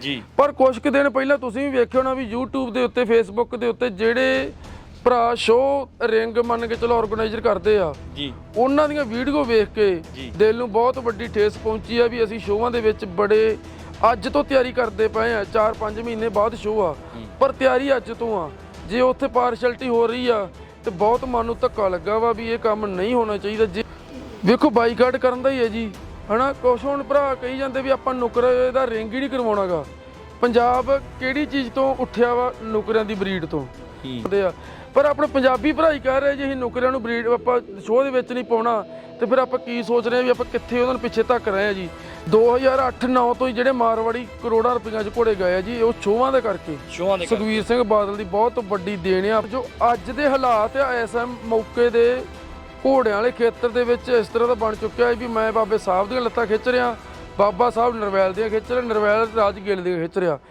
ਜੀ। ਪਰ ਕੁਝ ਕੁ ਦਿਨ ਪਹਿਲਾਂ ਤੁਸੀਂ ਵੀ ਵੇਖਿਆ ਹੋਣਾ ਵੀ YouTube ਦੇ ਉੱਤੇ Facebook ਦੇ ਉੱਤੇ ਜਿਹੜੇ ਭਰਾ ਸ਼ੋਅ ਰਿੰਗ ਮੰਨ ਕੇ ਚਲੋ ਆਰਗੇਨਾਈਜ਼ਰ ਕਰਦੇ ਆ ਜੀ। ਉਹਨਾਂ ਦੀਆਂ ਵੀਡੀਓ ਵੇਖ ਕੇ। ਦਿਲ ਨੂੰ ਬਹੁਤ ਵੱਡੀ ਠੇਸ ਪਹੁੰਚੀ ਆ ਵੀ ਅਸੀਂ ਸ਼ੋਆਂ ਦੇ ਵਿੱਚ ਬੜੇ ਅੱਜ ਤੋਂ ਤਿਆਰੀ ਕਰਦੇ ਪਏ ਆ 4-5 ਮਹੀਨੇ ਬਾਅਦ ਸ਼ੋਅ ਆ। ਪਰ ਤਿਆਰੀ ਅੱਜ ਤੋਂ ਆ। ਜੇ ਉੱਥੇ ਪਾਰਸ਼ੈਲਿਟੀ ਹੋ ਰਹੀ ਆ ਤੇ ਬਹੁਤ ਮਨ ਨੂੰ ਧੱਕਾ ਲੱਗਾ ਵਾ ਵੀ ਇਹ ਕੰਮ ਨਹੀਂ ਹੋਣਾ ਚਾਹੀਦਾ। ਜੇ ਵੇਖੋ ਬਾਈਕਾਟ ਕਰਨ ਦਾ ਹੀ ਹੈ ਜੀ। ਹਨਾ ਕੁਛ ਹੁਣ ਭਰਾ ਕਹੀ ਜਾਂਦੇ ਵੀ ਆਪਾਂ ਨੁਕਰ ਦਾ ਰਿੰਗ ਹੀ ਨਹੀਂ ਕਰਵਾਉਣਾਗਾ। ਪੰਜਾਬ ਕਿਹੜੀ ਚੀਜ਼ ਤੋਂ ਉੱਠਿਆ ਵਾ ਨੁਕਰਿਆਂ ਦੀ ਬਰੀਡ ਤੋਂ? ਹੁੰਦੇ ਆ। ਪਰ ਆਪਣੇ ਪੰਜਾਬੀ ਭਰਾ ਹੀ ਕਹਿ ਰਹੇ ਜੀ ਅਸੀਂ ਨੌਕਰੀਆਂ ਨੂੰ ਬਰੀਡ ਆਪਾਂ ਸ਼ੋਅ ਦੇ ਵਿੱਚ ਨਹੀਂ ਪਾਉਣਾ ਤੇ ਫਿਰ ਆਪਾਂ ਕੀ ਸੋਚ ਰਹੇ ਆ ਵੀ ਆਪਾਂ ਕਿੱਥੇ ਉਹਨਾਂ ਨੂੰ ਪਿੱਛੇ ਧੱਕ ਰਹੇ ਆ ਜੀ? 2008-9 ਤੋਂ ਹੀ ਜਿਹੜੇ ਮਾਰਵਾੜੀ ਕਰੋੜਾਂ ਰੁਪਈਆਂ 'ਚ ਘੋੜੇ ਗਏ ਆ ਜੀ ਉਹ ਸ਼ੋਆਂ ਦੇ ਕਰਕੇ। ਦੇ ਕਰਕੇ। ਸੁਖਵੀਰ ਸਿੰਘ ਬਾਦਲ ਦੀ ਬਹੁਤ ਵੱਡੀ ਦੇਣ ਆ ਜੋ ਅੱਜ ਦੇ ਹਾਲਾਤ ਆ ਇਸ ਮੌਕੇ ਦੇ ਘੋੜਿਆਂ ਵਾਲੇ ਖੇਤਰ ਦੇ ਵਿੱਚ ਇਸ ਤਰ੍ਹਾਂ ਦਾ ਬਣ ਚੁੱਕਿਆ ਹੈ ਵੀ ਮੈਂ ਬਾਬੇ ਸਾਹਿਬ ਦੀਆਂ ਲੱਤਾਂ ਖਿੱਚ ਰਿਹਾ, ਬਾਬਾ ਸਾਹਿਬ ਨਰਵੈਲ ਦੀਆਂ ਖਿੱਚ ਰਿਹਾ, ਨਰਵੈਲ ਰਾਜ ਗਿੱਲ ਦੀਆਂ ਖਿੱਚ ਰਿਹਾ।